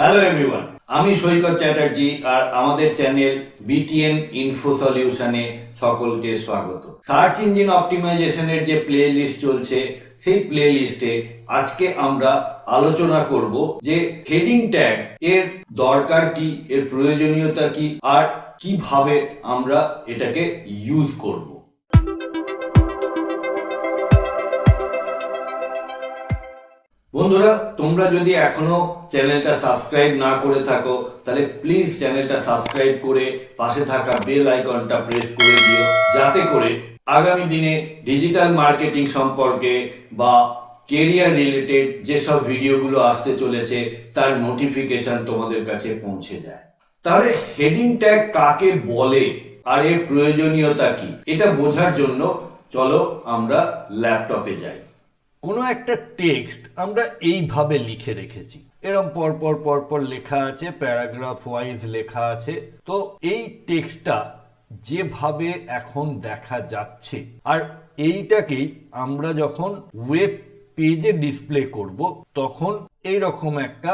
Hello everyone আমি সৈকত চ্যাটার্জি আর আমাদের channel BTN info সলিউশনে সকলকে স্বাগত। সার্চ ইঞ্জিন অপটিমাইজেশনের যে প্লে লিস্ট চলছে, সেই প্লে লিস্টে আজকে আমরা আলোচনা করব যে হেডিং ট্যাগ এর দরকার কি, এর প্রয়োজনীয়তা কি, আর কীভাবে আমরা এটাকে ইউজ করব। বন্ধুরা, তোমরা যদি এখনও চ্যানেলটা সাবস্ক্রাইব না করে থাকো, তাহলে প্লিজ চ্যানেলটা সাবস্ক্রাইব করে পাশে থাকা বেল আইকনটা প্রেস করে দিও, যাতে করে আগামী দিনে ডিজিটাল মার্কেটিং সম্পর্কে বা কেরিয়ার রিলেটেড যেসব ভিডিওগুলো আসতে চলেছে, তার নোটিফিকেশন তোমাদের কাছে পৌঁছে যায়। তাহলে হেডিং ট্যাগ কাকে বলে আর এর প্রয়োজনীয়তা কি, এটা বোঝার জন্য চলো আমরা ল্যাপটপে যাই। কোনো একটা টেক্সট আমরা এইভাবে লিখে রেখেছি। এরকম পর পর পর পর লেখা আছে, প্যারাগ্রাফ ওয়াইজ লেখা আছে। তো এই টেক্সটটা যেভাবে এখন দেখা যাচ্ছে, আর এইটাকেই আমরা যখন ওয়েব পেজে ডিসপ্লে করব, তখন এই রকম একটা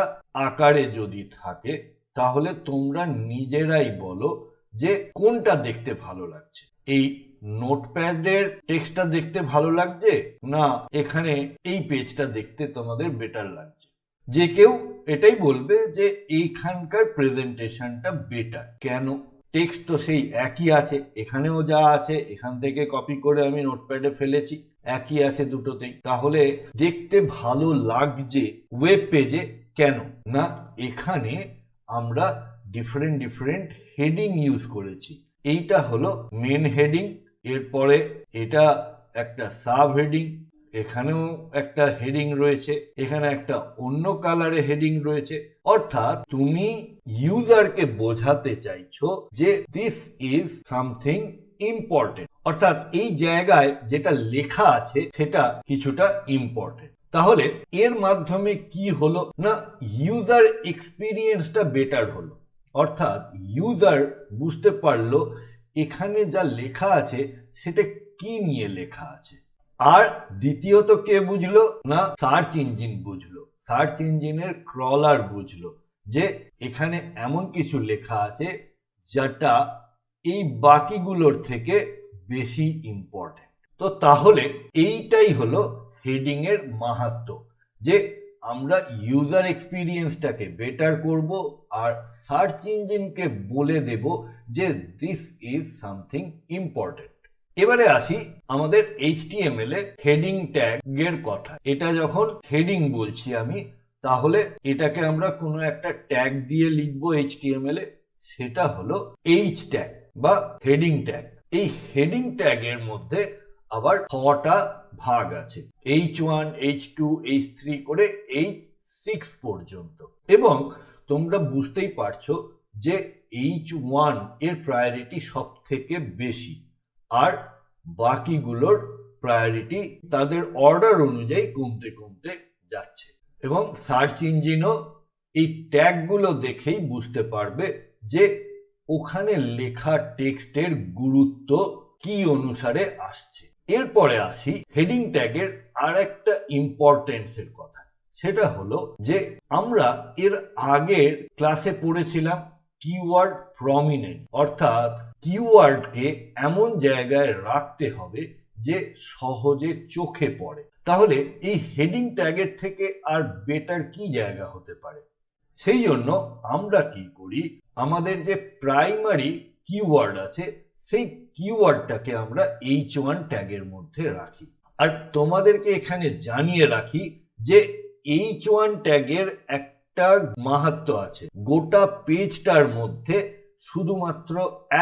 আকারে যদি থাকে, তাহলে তোমরা নিজেরাই বলো যে কোনটা দেখতে ভালো লাগছে? এই নোটপ্যাডের টেক্সটটা দেখতে ভালো লাগছে না এখানে এই পেজটা দেখতে তোমাদের বেটার লাগছে? যে কেউ এটাই বলবে যে এইখানকার প্রেজেন্টেশনটা বেটার কেন? টেক্সট তো সেই একই আছে, এখানেও যা আছে, এখান থেকে কপি করে আমি নোটপ্যাডে ফেলেছি, একই আছে দুটোতেই। তাহলে দেখতে ভালো লাগছে ওয়েব পেজে কেন? না, এখানে আমরা ডিফারেন্ট ডিফারেন্ট হেডিং ইউজ করেছি। এইটা হলো মেন হেডিং এরপরে এটা একটা সাব হেডিং এখানেও একটা হেডিং রয়েছে, এখানে একটা অন্য কালারে হেডিং রয়েছে। অর্থাৎ তুমি ইউজারকে বোঝাতে চাইছো যে দিস ইজ সামথিং ইম্পর্টেন্ট অর্থাৎ এই জায়গায় যেটা লেখা আছে সেটা কিছুটা ইম্পর্টেন্ট তাহলে এর মাধ্যমে কি হলো? না ইউজার এক্সপিরিয়েন্সটা বেটার হলো। অর্থাৎ ইউজার বুঝতে পারল এখানে যা লেখা আছে সেটা কি নিয়ে লেখা আছে। আর দ্বিতীয়ত কে বুঝলো? না সার্চ ইঞ্জিন বুঝলো। সার্চ ইঞ্জিনের ক্রলার বুঝলো যে এখানে এমন কিছু লেখা আছে যেটা এই বাকিগুলোর থেকে বেশি ইম্পর্টেন্ট তো তাহলে এইটাই হলো হেডিং এর মাহাত্ম যে আমরা ইউজার এক্সপিরিয়েন্সটাকে বেটার করব আর সার্চ ইঞ্জিনকে বলে দেব যে দিস ইজ সামথিং ইম্পর্টেন্ট এবারে আসি আমাদের এইচটিএমএল এ হেডিং ট্যাগ এর কথা। এটা যখন হেডিং বলছি আমি, তাহলে এটাকে আমরা কোনো একটা ট্যাগ দিয়ে লিখব এইচটিএমএল এ, সেটা হলো এইচ ট্যাগ বা হেডিং ট্যাগ এই হেডিং ট্যাগ এর মধ্যে আবার ছটা ভাগ আছে। H one H two H three করে এইচ সিক্স পর্যন্ত। এবং তোমরা বুঝতেই পারছ যে এইচ ওয়ানের প্রায়োরিটি সব থেকে বেশি, আর বাকিগুলোর প্রায়োরিটি তাদের অর্ডার অনুযায়ী কমতে কমতে যাচ্ছে। এবং সার্চ ইঞ্জিনও এই ট্যাগগুলো দেখেই বুঝতে পারবে যে ওখানে লেখা টেক্সটের গুরুত্ব কি অনুসারে আসছে। এরপরে আসি হেডিং ট্যাগের আর একটা ইম্পর্টেন্সের কথা। সেটা হলো যে আমরা এর আগের ক্লাসে পড়েছিলাম কিওয়ার্ড প্রমিনেন্ট অর্থাৎ কিওয়ার্ডকে এমন জায়গায় রাখতে হবে যে সহজে চোখে পড়ে। তাহলে এই হেডিং ট্যাগের থেকে আর বেটার কি জায়গা হতে পারে? সেই জন্য আমরা কি করি? আমাদের যে প্রাইমারি কিওয়ার্ড আছে সেই কিওয়ার্ডটাকে আমরা এইচ ওয়ান ট্যাগের মধ্যে রাখি। আর তোমাদেরকে এখানে জানিয়ে রাখি যে এইচ ওয়ান ট্যাগের একটা মাহাত্ম আছে। গোটা পেজটার মধ্যে শুধুমাত্র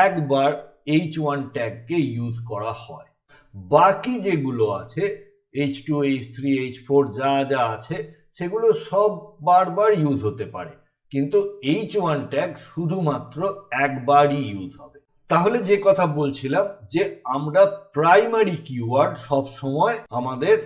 একবার এইচ ওয়ান ট্যাগকে ইউজ করা হয়। বাকি যেগুলো আছে H two H three H four যা যা আছে, সেগুলো সব বারবার ইউজ হতে পারে। কিন্তু এইচ ওয়ান ট্যাগ শুধুমাত্র একবারই ইউজ হবে। তাহলে যে কথা বলছিলাম যে আমরা প্রাইমারি কিওয়ার্ড সব সময় আমাদের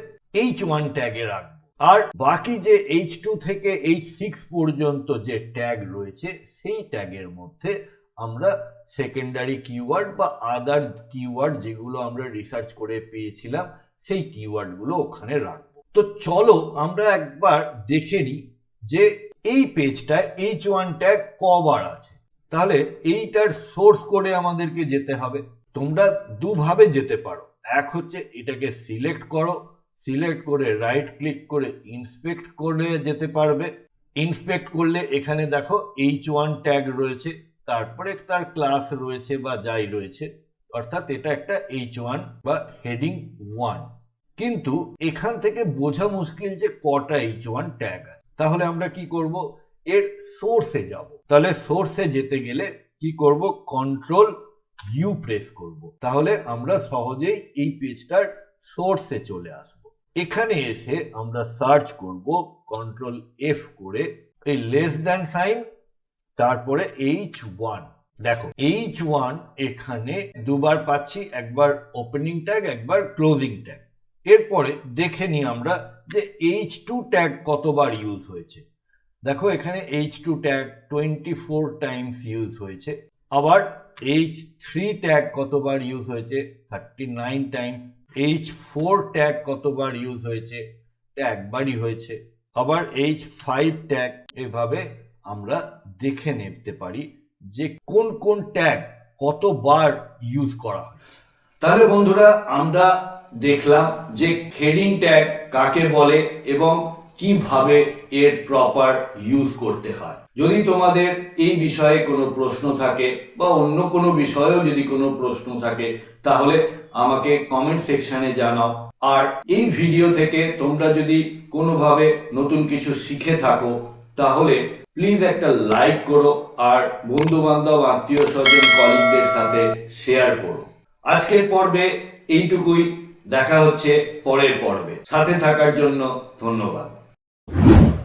এইচ ওয়ান ট্যাগে রাখব। আর বাকি যে এইচ টু থেকে এইচ সিক্স পর্যন্ত যে ট্যাগ রয়েছে, সেই ট্যাগের মধ্যে আমরা সেকেন্ডারি কিওয়ার্ড বা আদার কিওয়ার্ড যেগুলো আমরা রিসার্চ করে পেয়েছিলাম, সেই কিওয়ার্ডগুলো ওখানে রাখব। তো চলো আমরা একবার দেখে নিই যে এই পেজটায় এইচ ওয়ান ট্যাগ কবার আছে। তাহলে এইটার সোর্স করে আমাদেরকে যেতে হবে। তোমরা দুভাবে যেতে পারো। এক হচ্ছে এটাকে সিলেক্ট করো সিলেক্ট করে রাইট ক্লিক করে ইন্সপেক্ট করে যেতে পারবে। ইন্সপেক্ট করলে এখানে দেখো এইচ ওয়ান ট্যাগ রয়েছে, তারপরে তার ক্লাস রয়েছে বা যাই রয়েছে, অর্থাৎ এটা একটা এইচ ওয়ান বা হেডিং ওয়ান কিন্তু এখান থেকে বোঝা মুশকিল যে কটা এইচ ওয়ান ট্যাগ আছে। তাহলে আমরা কি করব? এর সোর্সে যাব। তাহলে সোর্সে যেতে গেলে কি করব? কন্ট্রোল ইউ প্রেস করব। তাহলে আমরা সহজেই এই পেজটার সোর্সে চলে আসব। এখানে এসে আমরা সার্চ করব কন্ট্রোল এফ করে এই লেস দ্যান সাইন তারপরে এইচ ওয়ান দেখো এইচ ওয়ান এখানে দুবার পাচ্ছি, একবার ওপেনিং ট্যাগ একবার ক্লোজিং ট্যাগ এরপরে দেখে নিই আমরা যে এইচ টু ট্যাগ কতবার ইউজ হয়েছে। দেখো, এখানে H two tag twenty four times use হয়েছে। আবার এইচ থ্রি ট্যাগ কতবার ইউজ হয়েছে? Thirty nine times H four tag কতবার ইউজ হয়েছে? একবারই হয়েছে। আবার এইচ ফাইভ ট্যাগ এভাবে আমরা দেখে নিতে পারি যে কোন কোন ট্যাগ কতবার ইউজ করা তাহলে বন্ধুরা, আমরা দেখলাম যে হেডিং ট্যাগ কাকে বলে এবং কীভাবে এর প্রপার ইউজ করতে হয়? যদি তোমাদের এই বিষয়ে কোনো প্রশ্ন থাকে বা অন্য কোনো বিষয়েও যদি কোনো প্রশ্ন থাকে, তাহলে আমাকে কমেন্ট সেকশনে জানাও। আর এই ভিডিও থেকে তোমরা যদি কোনোভাবে নতুন কিছু শিখে থাকো, তাহলে প্লিজ একটা লাইক করো আর বন্ধু বান্ধব আত্মীয় স্বজন কলিগদের সাথে শেয়ার করো। আজকের পর্বে এইটুকুই। দেখা হচ্ছে পরের পর্বে। সাথে থাকার জন্য ধন্যবাদ। you.